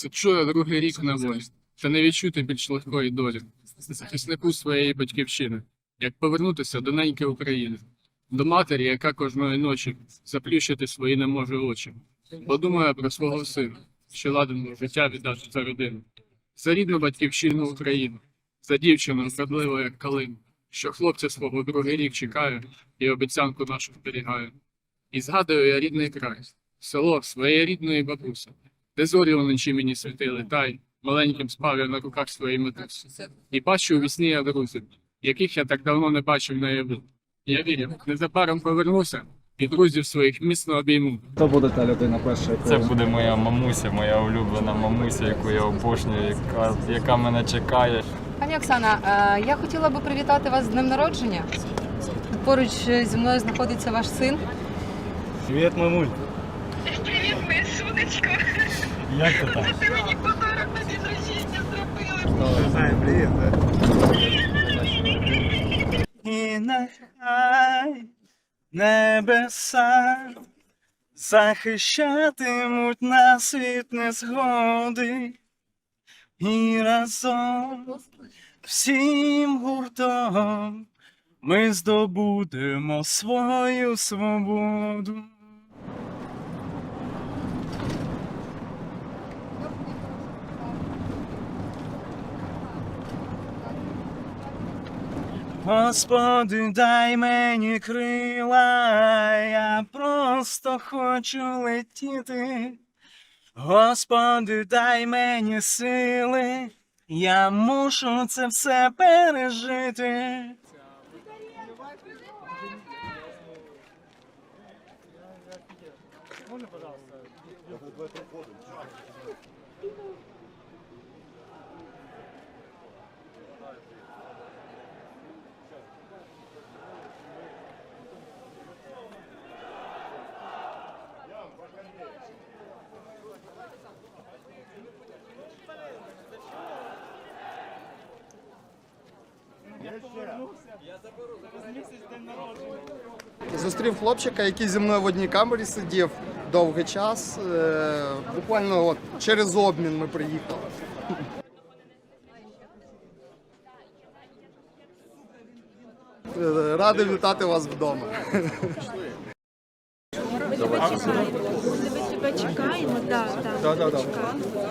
Це чує другий рік на волі, та не відчути більш легкої долі, захиснику своєї батьківщини, як повернутися до неньки України, до матері, яка кожної ночі заплющити свої не може очі, бо думає про свого сина, що ладен життя віддати за родину, за рідну батьківщину Україну, за дівчину вродливу, як калину, що хлопця свого другий рік чекає і обіцянку нашу зберігає. І згадую я рідний край, село своєї рідної бабуси, де зорі уночі мені світили, та й маленьким спав я на руках своєї матусі. І бачу у вісні я друзів, яких я так давно не бачив наяву. Я вірю, незабаром повернуся і друзів своїх міцно обійму. Хто буде та людина перша, Це буде моя мамуся, моя улюблена мамуся, яку я обожнюю, яка, яка мене чекає. Пані Оксана, е, я хотіла би привітати вас з днем народження. Поруч зі мною знаходиться ваш син. Привіт, мамуль. Сонечко. Як ти там? Ти мені подарок на день рождення зробила. Привіт. І нехай небеса захищатимуть нас від незгоди. І разом всім гуртом ми здобудемо свою свободу. Господи, дай мені крила, я просто хочу летіти. Господи, дай мені сили, я мушу це все пережити. Зустрів хлопчика, який зі мною в одній камері сидів довгий час. Е, Буквально от через обмін ми приїхали. Е, Радий вітати вас вдома. Ми тебе чекаємо, да, да, Да-да-да. чекаємо.